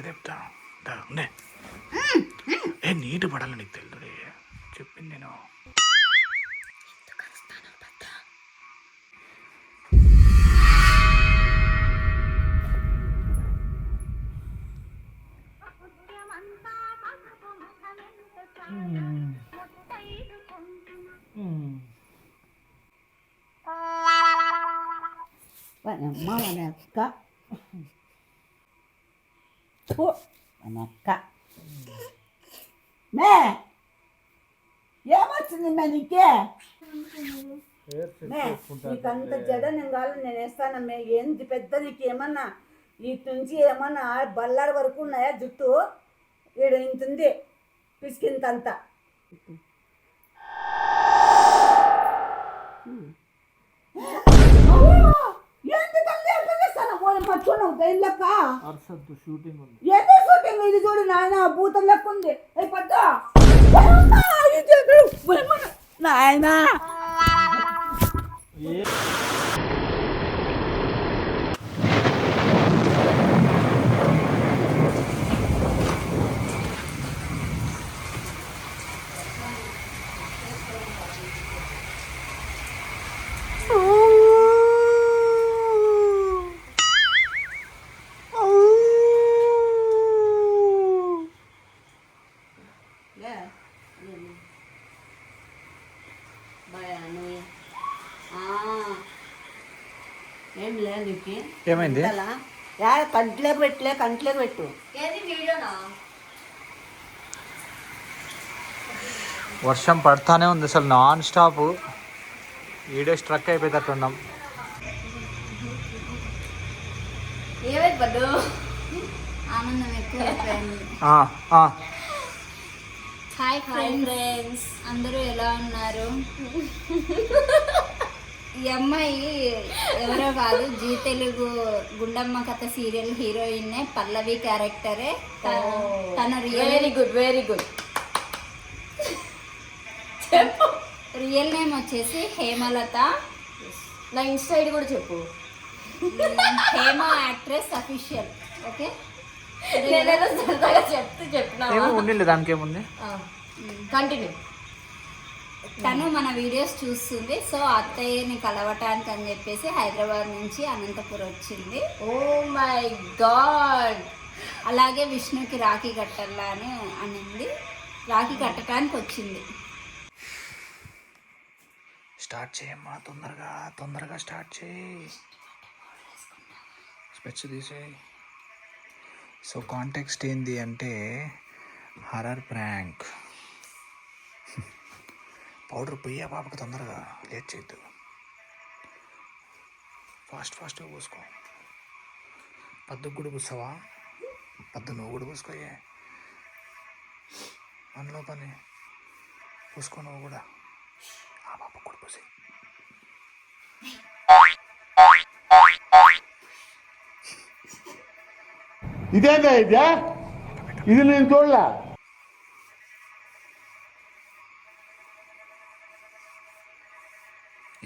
చెప్తా చెప్తాను ఉండే. ఏ నీటి పడాలి నీకు తెలుదు చెప్పింది నేను. వనమ్మ వనక్క ఫు, వనక్క మే ఏమొచ్చింది మే నీకే మే నీకంత జడ నేను కాదు నేను వేస్తానమ్మే ఏంది పెద్ద నీకు ఏమన్నా ఇటు నుంచి ఏమన్నా బల్లాడి వరకు ఉన్నాయా జుట్టు ఈడ ఇంత ఉంది పిసికింతంతా ఏంది తల్లి ఎట్లా పోయమ్మ చూడు గైన్లక్క అర్సద్దు షూటింగ్ ఉంది. ఏదో షూటింగ్ ఇది చూడు నాయన భూతం లెక్క ఉంది. ఏ పెద్ద. నాయన. ఏ లేదు ఏమైంది? యా కంట్లోకి పెట్టలే కంట్లోకి పెట్టు. వర్షం పడతానే ఉంది అసలు నాన్ స్టాప్. వీడియో స్ట్రక్ అయిపోయేటట్టున్నాం. హాయ్ ఫ్రెండ్స్ అందరూ ఎలా ఉన్నారు? ఈ అమ్మాయి ఎవరో కాదు జీ తెలుగు గుండమ్మ కథ సీరియల్ హీరోయిన్ పల్లవి క్యారెక్టరే. తన real good very good real name వచ్చేసి హేమలత. నా ఇన్స్టా ఐడి కూడా చెప్పు. Hema actress official okay? నేనేదో సరదాగా చెప్తూ చెప్పినా ఏమో ఉండిలే దానికి ఏముంది కంటిన్యూ తను మన వీడియోస్ చూస్తుంది. సో అత్తయ్యని కలవటానికి అని చెప్పేసి హైదరాబాద్ నుంచి అనంతపురం వచ్చింది. Oh my god! అలాగే విష్ణుకి రాఖీ కట్టాలా అని అనింది. రాఖీ కట్టడానికి వచ్చింది. స్టార్ట్ చేయమ్మా తొందరగా తొందరగా స్టార్ట్ చేయి. స్పెచ్ తీసేయి. సో కాంటెక్స్ట్ ఏంది అంటే హర్రర్ ప్రాంక్. పౌడర్ పొయ్యా పాపకు తొందరగా లేట్ చేయొద్దు. ఫాస్ట్ ఫాస్ట్గా పూసుకో. పద్దుకు కూడా పూసావా పద్దు నువ్వు కూడా పూసుకోయే మనలో పని. పూసుకో నువ్వు కూడా. ఆ పాప కూడా పూసి ఇదేందా ఇదే? ఇది నేను చూడలే?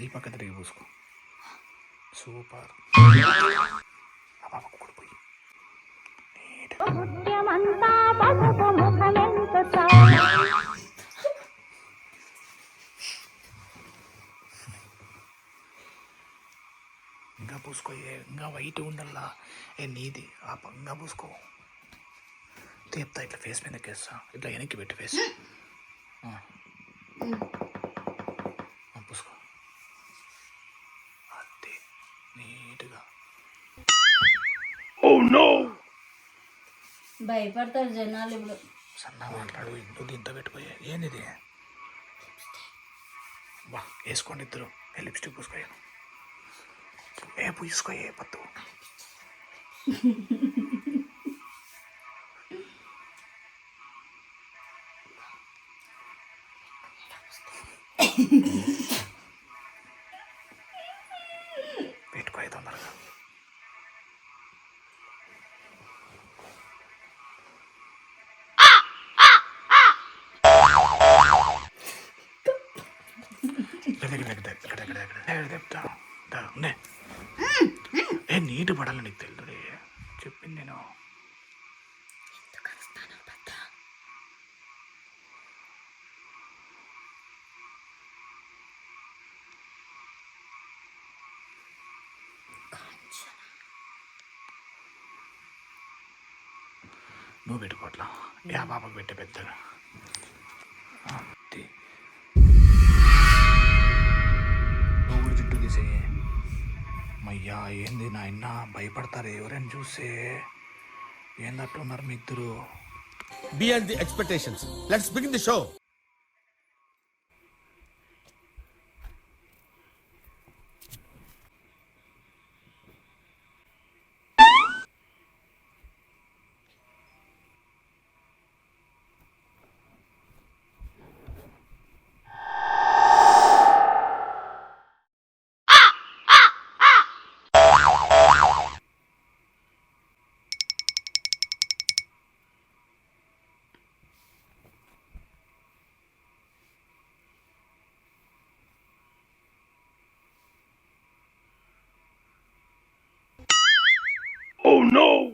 ఈ పక్క తిరిగి పూసుకో సూపర్. ఇంకా పూసుకో ఏ ఇంకా వైట్ ఉండల్లా? ఏ నీది. ఆ ప- ఇంకా పూసుకో. తీప్తా ఇట్లా ఫేస్ మీద కేస్తా. ఇట్లా వెనక్కి పెట్టి ఫేస్ భయపడతారు జనాలు ఇప్పుడు. సన్న మాట్లాడు ఇంట్లో ఇంత పెట్టిపోయా ఏంది ఇది బా వేసుకోండి ఇద్దరు. లిప్స్టిక్ పూసుకోయాను ఏ పూసుకోయే పత్తు? ఉండే hmm, hmm. ఏ నీటి పడాలి నీకు తెలుసు చెప్పింది నేను. నువ్వు పెట్టుకోవట్లా. Yeah hmm. బాబాకు పెట్టే పెద్దగా. అయ్యా ఏంది నాయన? భయపడతారు ఎవరైనా చూసే? ఏందట్టున్నారు మీ ఇద్దరు? Beyond the expectations let's begin the show the show.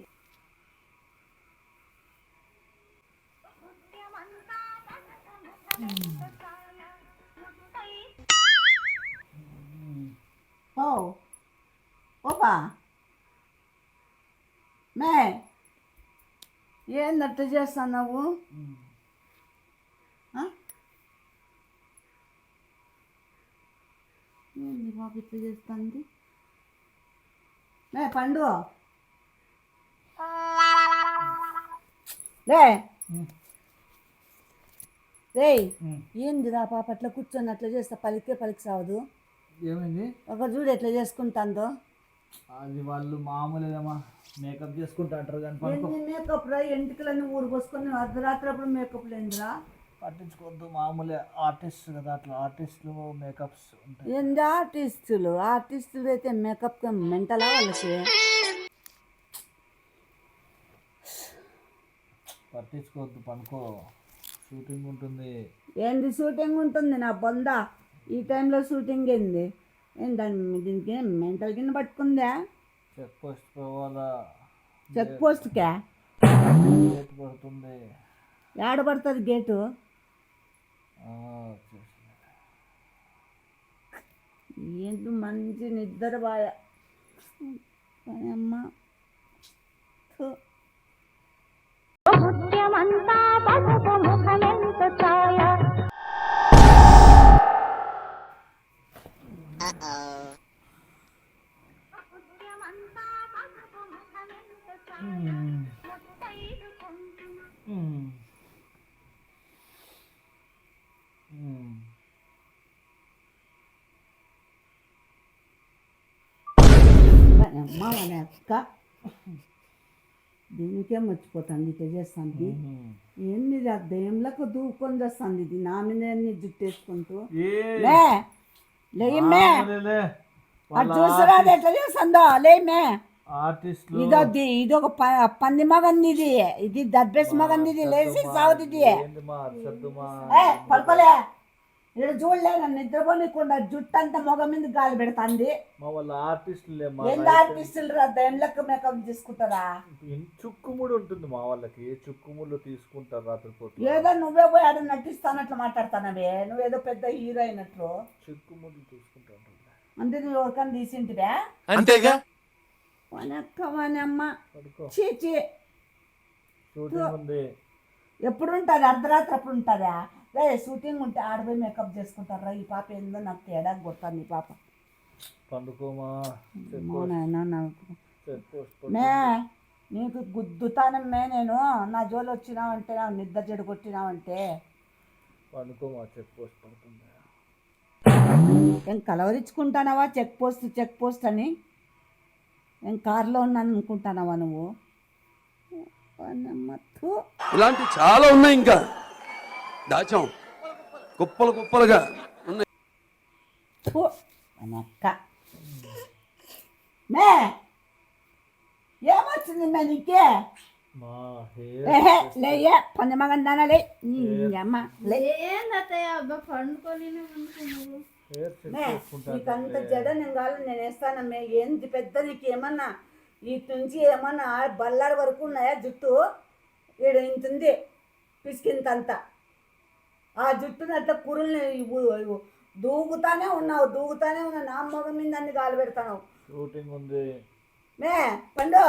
ఓ ఓపా మే ఏందట్టు చేస్తున్నావు? ఏంది బాబు ఇట్లా చేస్తుంది మే పండు లే. రా పాప అట్లా కూర్చొని అట్లా చేస్తా పలికే పలికి సావదు? ఏమైంది? ఒక చూడు ఎట్లా చేసుకుంటుందో. అది వాళ్ళు మామూలుగా మేకప్ చేసుకుంటా అంటారు కానీ మేకప్ రా? ఎంటికలన్నీ ఊరు పోసుకొని అర్ధరాత్రి అప్పుడు మేకప్ లేదురా పట్టించుకోవద్దు మామూలే ఆర్టిస్ట్ కదా అట్లా. ఆర్టిస్టులు మేకప్స్ ఉంటాయి. ఏంది ఆర్టిస్టులు ఆర్టిస్టులు అయితే మేకప్ మెంటలా వాళ్ళకి? పట్టించుకోవద్దు పనుకో. షూటింగ్ ఉంటుంది. ఏంది షూటింగ్ ఉంటుంది? నా బొంద. ఈ టైంలో షూటింగ్ ఏంది? ఏం దాని దీనికి మెంటల్ కింద పట్టుకుందా? చెక్ పోస్ట్ పోవాలా? చెక్ పోస్ట్కే గేట్ పడుతుంది. ఏడ పడుతుంది గేటు. ఏంటి మంచి నిద్ర బాయ. అమ్మ. థు. మ్మ్. మ్మ్. అమ్మ మన అక్క దీనికే మర్చిపోతాను ఇట్లా చేస్తాను. ఏంది దెయ్యంలకు దూకొని చేస్తాను ఇది. నా మీద ఎన్ని జుట్టు వేసుకుంటూ ఏ. లే. లేయమ్మే మామూలేలే. అది చూసారా అది ఎట్లా చేస్తుందో? లేమే ఇదో ఇది ఒక పంది మగంది ఇది ఇది దబ్బేస్ మగంది ఇది లేచి ఏ పడుకోలే. ఇక్కడ చూడలే నన్ను నిద్రపోనీకుండా జుట్టు అంతా మొగ మీద గాలి పెడుతుంది. మా వాళ్ళ ఆర్టిస్టులే ఏంది ఆర్టిస్టులు రా దెయ్యంలకు మేకప్ తీసుకుంటారా చుక్కుముడి ఉంటుంది మా వాళ్ళకి చుక్కుముళ్ళు తీసుకుంటారు రాత్రిపూట? ఏదో నువ్వే పోయి ఆడ నటిస్తానట్లు మాట్లాడుతానవే నువ్వేదో పెద్ద హీరో అయినట్లు. చుక్కుముళ్ళు తీసుకుంటారు అంటే నువ్వు ఎవరికైనా తీసింటివే అంతేగా? వనక్క వనమ్మ. పడుకో. చీ చీ షూటింగ్ ఉంది. ఎప్పుడు ఉంటుంది అర్ధరాత్రి అప్పుడు ఉంటుందా రే షూటింగ్ ఉంటే ఆడపోయి మేకప్ చేసుకుంటారా? ఈ పాప ఏందో నాకు తేడా కొడతాను ఈ పాప. పండుకోమా? మోనైనా నాకు. చెక్ పోస్ట్ మే నీకు గుద్దుతానమ్మే నేను. నా జోలు వచ్చినావంటే నా నిద్ర చెడు కొట్టినావంటే. పండుకోమా చెక్ పోస్ట్ పడుతుంది? కలవరించుకుంటానావా? చెక్ పోస్ట్ చెక్ పోస్ట్ అని. ఏం కారులో ఉన్నాను అనుకుంటానావా నువ్వు. ఇలాంటి చాలా ఉన్నాయి ఇంకా. దాచాం. కుప్పలు కుప్పలుగా ఉన్నాయి. మే. ఏమొచ్చింది మే నీకే? లేయే అమ్మ నీకంత జడ నేను కాదు నేను వేస్తానమ్మే ఏంది పెద్ద నీకు ఏమన్నా? ఇటు నుంచి ఏమన్నా బల్లారి వరకు ఉన్నాయా జుట్టు? ఈడ ఇంత ఉంది. పిసికింతంతా ఆ జుట్టుని అట్లా కురుల్ని దూకుతానే ఉన్నావు దూకుతానే ఉన్నావు. నా మొగ మీద అన్ని గాలి పెడతావు షూటింగ్ ఉంది. మే పండు.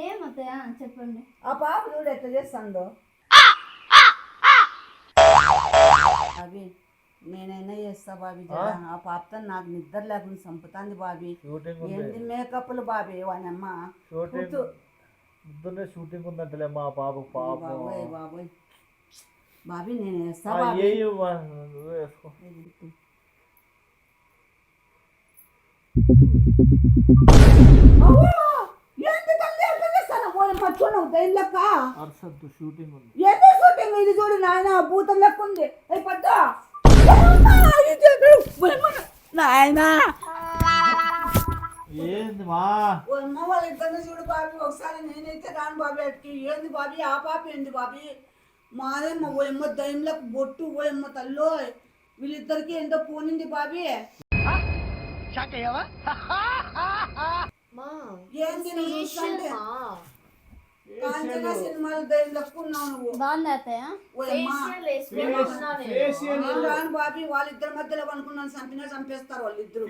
ఏమత్తయ్య చెప్పండి. ఆ పాప చూడు ఎట్లా చేస్తుందో. అవి నేనైనా చేస్తా బాబీ. ఆ? పాపతో నాకు నిద్ర లేకుండా చంపుతాంది బాబీ. షూటింగ్ ఉంది. ఏంది మేకప్లు బాబీ? వానమ్మ. పొద్దున్నే షూటింగ్ ఉందంటలే మా పాప పాపం. బాబోయ్ బాబోయ్. బాబీ నేను వేస్తా బాబీ. నువ్వే వేసుకో. అవ్వా! ఏంది తల్లి ఎట్లా చేస్తాను? ఓయ్ మర్చిపోను దయ్యం లెక్క. అర్సద్దు షూటింగ్ ఉంది. ఏదో షూటింగ్ ఇది చూడు నాయన భూతం లెక్క ఉంది. అయ్యి పద్ద నాయనా! ఏంది మా? ఓ అమ్మ వాళ్ళ ఇద్దరిని చూడు బాబీ ఒకసారి నేనైతే రాను బాబీ అటుకి. ఏంది బాబీ ఆ పాప ఏంది బాబీ? మాదేమ్మ ఓ అమ్మ దయ్యంలకు బొట్టు ఓ అమ్మ తల్లో. వీళ్ళిద్దరికి ఏందో పోనింది బాబీ. మా ఏంది చూస్తుంటే? మా కాంచన సినిమాలు దయ్యంలకు ఉన్నావు నువ్వు. బాగుంది అత్తయ్య. ఓ అమ్మ ఫేషియల్ వేసుకొని వచ్చినా నేను. నేను రాను బాబీ వాళ్ళిద్దరి మధ్యలో అనుకున్నాను చంపినా చంపేస్తారు వాళ్ళిద్దరు.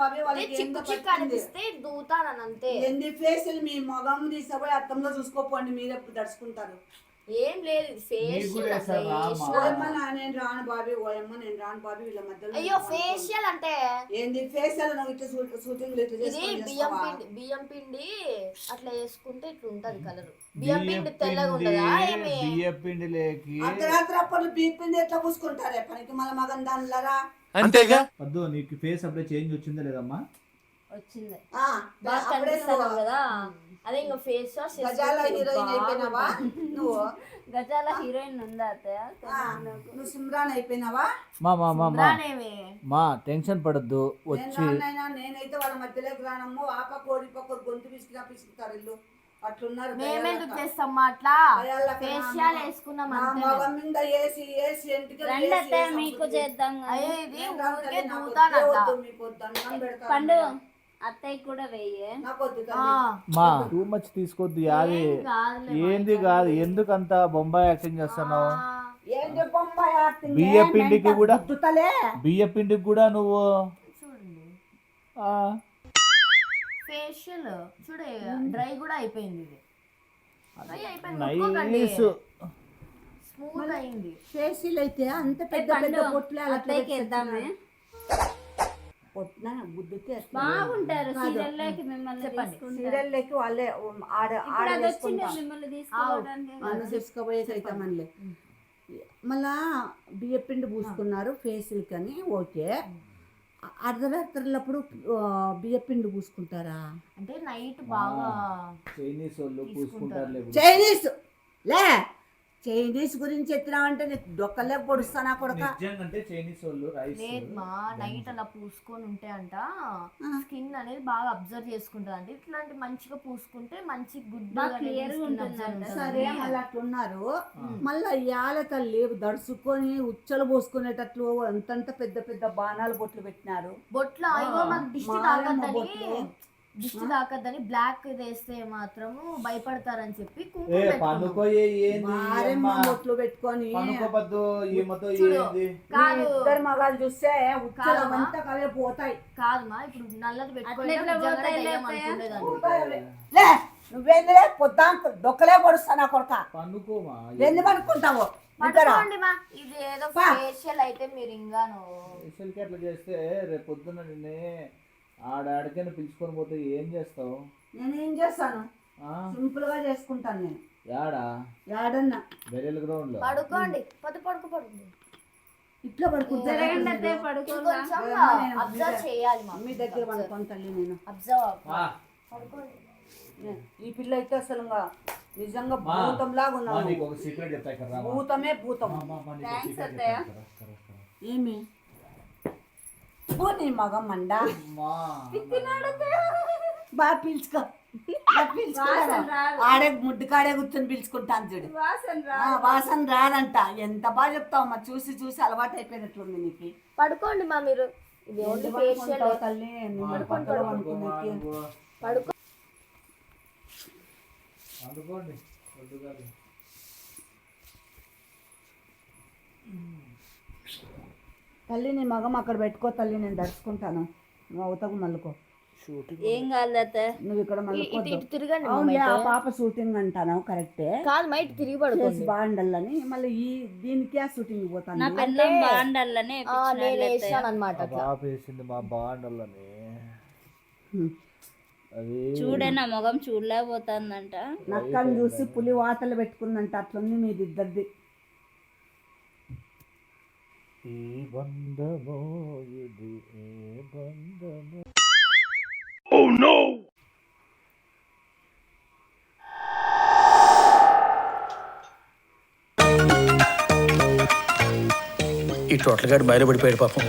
బాబీ, వాళ్ళకి చిక్కు ఏందో చిక్కు పట్టింది. అనిపిస్తే దూతాను అంతే. ఎన్ని ఫేసులు మీ మొగం తీసపోయి అర్థంలో చూసుకోపోండి మీరే దడుచుకుంటారు ఏం లేదు ఫేషియల్ నేను రాను బాబీ ఓయమ్మ నేను రాను బాబీ వీళ్ళ మధ్యలో అయ్యో ఫేషియల్ అంటే? ఏంది ఫేషియల్ నువ్వు ఇట్లా షూట్- షూటింగ్లు ఇట్లా ఇది చేసుకొని బియ్యం చేస్తావా? పిండి బియ్యం పిండి అట్లా వేసుకుంటే ఇట్లా ఉంటది కలర్. బియ్యం పిండి తెల్లగా ఉండదా ఏమి? బియ్య పిండి లేకి అర్ధరాత్రి అప్పట్లో బీపింది ఎట్లా పూసుకుంటారే? పనికి మన మగన్ దానిలరా? అంతేగా? వద్దు నీకు ఫేస్ అప్పుడే చేంజ్ వచ్చిందా లేదమ్మా? వచ్చింది. అప్పుడే కదా. అదే ఇంకా ఫేస్ వాష్ గజాల హీరోయిన్ అయిపోయినావా? నువ్వు? గజాల హీరోయిన్ ఉందా అత్తయ్య? నువ్వు సిమ్రాన్ అయిపోయినావా? మా మా మా మా. మా టెన్షన్ పడద్దు వచ్చి. నేనైతే వాళ్ళ మధ్యలోకి రానమ్మో ఆప కోడి పక్క గొంతు పిసికినా పిసుకుతారు ఇల్లు అట్లున్నారు మేమెందుకు. చేస్తాం అట్లా? ఫేషియల్ వేసుకున్నాం మగం మీద ఇంటికి వేసి మీకు చేద్దాం అయ్యో. ఇది ఊరికే దూతానంట. పండు. అత్తయ్య కూడా వెయ్యి. మా టూ మచ్ తీసుకోద్దు మా ఏంది కాదు ఎందుకంత బొంబాయి యాక్టింగ్ చేస్తున్నావు? ఆ, ఏంటి బొంబాయి యాక్టింగ్ బియ్య పిండికి కూడా బియ్య పిండికి కూడా నువ్వు ఫేషియల్ చూడే డ్రై కూడా అయిపోయింది ఇది. డ్రై అయిపోయింది ముట్టుకోకండి. నైస్ స్మూత్ అయింది. ఫేషియల్ అయితే అంత పెద్ద పెద్ద బొట్లు అలా బాగుంటారు సీరియల్లోకి మిమ్మల్ని. సీరియల్లోకి వాళ్ళే ఆడ ఆడ. మిమ్మల్ని తీసుకోవడానికి. అయితే మనలే మళ్ళా బియ్య పిండి పూసుకున్నారు ఫేషియల్ కని ఓకే. అర్ధరాత్రులప్పుడు బియ్య పిండి పూసుకుంటారా? అంటే నైట్ బాగా చైనీస్ వాళ్ళు. చైనీస్ లే! చైనీస్ గురించి ఎత్తినావంటే నీకు డొక్కలే పొడుస్తానా కొడక? నిజంగంటే చైనీస్ వాళ్ళు రైస్ లేదు మా నైట్ అలా పూసుకొని ఉంటే అంట స్కిన్ అనేది బాగా అబ్జర్వ్ చేసుకుంటది అంటే ఇట్లాంటి మంచిగా పూసుకుంటే మంచి గుడ్ ఉంటుందంట. సరే మళ్ళీ అట్లున్నారు. మళ్ళీ ఇయాల తల్లి దడుచుకొని ఉచ్చలు పోసుకునేటట్లు అంతంత పెద్ద పెద్ద బాణాలు బొట్లు పెట్టినారు. బొట్లో అయ్యో మాకు దిష్టి. దిష్టి తాకద్దని బ్లాక్ వేస్తే మాత్రము భయపడతారని చెప్పి ఏ కుంకుమ ఏంది మారేమ్మ? బొట్లు పెట్టుకొని చూడు. ఏంది కాదు ఇద్దరు మగాలు చూస్తే కాదమ్మా. కవే పోతాయి కాదమ్మా ఇప్పుడు నల్లది పెట్టుకుంటే అట్లా ఎట్లా నిజంగానే పోతాయి దయ్యం లేకపోయా? అనుకునేదాన్ని. పోతాయి అవి. లే నువ్వేందిలే పొద్దాంకు డొక్కలే పొడుస్తానా కొడక పనుకోమా ఎందుకు అనుకుంటావు మా ఇది ఏదో పా. ఫేషియల్ అయితే మీరు ఇంగాను అట్లా చేస్తే రేపు పొద్దున్న నిన్నే ఆడాడికైనా పిలుచుకొని పోతే ఏం చేస్తావు? నేనేం చేస్తాను? ఆ? సింపుల్గా చేసుకుంటాను నేను. యాడా? యాడన్నా. బెరియల్ గ్రౌండ్లో పడుకోండి. పొద్దు పడుకో పడుకోండి ఇట్లా పడుకుంటా అబ్జర్వ్ చేయాలి మా మీ దగ్గర పడుకోను తల్లి నేను. అబ్జర్వ్. పడుకోండి. ఈ పిల్ల అయితే అసలు నిజంగా భూతం లాగా మా, ఉన్నావు నీకు ఒక సీక్రెట్ చెప్తా ఇక్కడ రా, మా. భూతమే భూతం. మా, మా, మా, నీకు ఒక Thanks, secret అత్తయ్య. చెప్తా ఇక్కడ, ఇక్కడ, ఇక్కడ. ఏమి ఓ నీ మగం మండ. బాగా పీల్చుకో. ఆడే ముడ్డు కాడే కూర్చొని పీల్చుకుంటాను చూడు. వాసన రా ఆ, వాసన రాదంట. ఎంత బాగా చెప్తావమ్మా. చూసి చూసి అలవాటు అయిపోయినట్లుంది నీకు. పడుకోండి మా మీరు. తల్లి? పడుకో అందుకోండి. తల్లి నీ మగం అక్కడ పెట్టుకో తల్లి నేను దడుచుకుంటాను. నువ్వు అవతకు మల్లుకో. ఏం కాదు అత్త నువ్వు ఇక్కడ ఇటు తిరగండి ఆ. పాప షూటింగ్ అంటాను కరెక్టే కాదు మైట్ తిరిగి చేసి పడుకోండి బాగుండాలని మళ్ళీ ఈ దీనికి ఆ షూటింగ్ నా పోతాను పెళ్ళం బాగుండాలనే నేను వేసాను అనమాట ఆ పాప వేసింది మా బాండలని అది చూడే నా మొగం చూడలేకపోతుందంట. నక్కని చూసి పులి వాతలు పెట్టుకుందంట అట్లుంది మీది ఇద్దరిది. ఈ బంధమో ఇది ఏ బంధమో? ఈ టోటల్ గాడు బయలుపడిపోయాడు పాపం.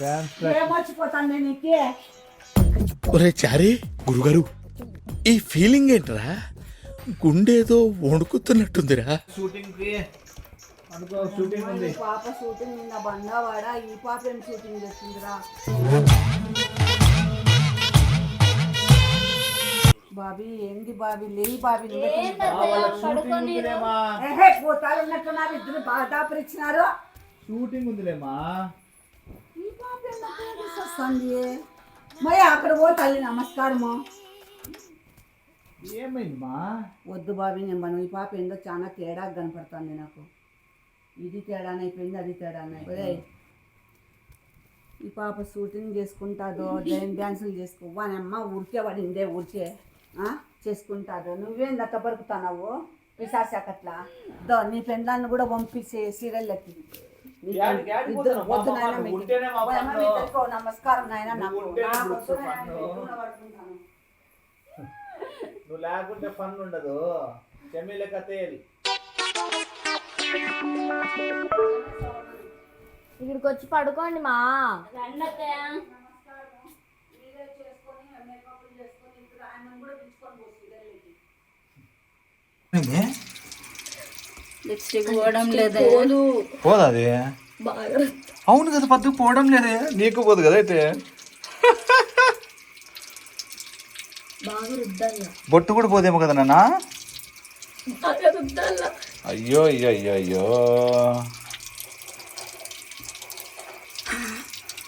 డాన్స్ ఏమొచ్చిపోతాను నేను నీకే? ఒరే చారీ గురుగారు ఈ ఫీలింగ్ ఏంట్రా? గుండేదో వణుకుతున్నట్టుందిరా. పాప షూటింగ్ నిన్న బండావాడ ఈ పాప ఏం షూటింగ్ చేస్తుందిరా? బాబీ ఏంది బాబీ? లేయి బాబీ షూటింగ్ ఉందిలేమా పోతాలు ఉన్నట్టున్నారు ఇద్దరు బాగా ఇచ్చినారు షూటింగ్ ఉందిలేమా ఈ పాప ఎందుకు వస్తుంది మరి అక్కడ పో తల్లి నమస్కారము? ఏమైంది మా వద్దు బాబీ నేను మనం ఈ పాప ఏందో చాలా తేడా కనపడుతుంది నాకు. ఇది తేడానైపోయింది అది తేడానైపోయి ఈ పాప షూటింగ్ చేసుకుంటాదో జైన్ డ్యాన్సులు చేసుకో అమ్మ ఊరికే పడిందే ఊరికే? చేసుకుంటాదో. నువ్వేం దత్త పరుకుతున్నావు? పిశాసకట్లా దో నీ పెండ్లాన్ని కూడా పంపించే సీరియల్లకి నీ నమస్కారం నాయన నువ్వు లేకుంటే ఫన్ ఉండదు. చెమ్మీల కథేయాలి ఇక్కడికి వచ్చి పడుకోండి మా. రండి. లిప్స్టిక్ పోవడం లేదు. పోదా. అది? అవును కదా పద్దు పోవడం లేదే. నీకు పోదు కదా అయితే. బొట్టు కూడా పోదేమో కదా నాన్న? అయ్యో అయ్యో అయ్యో అయ్యో.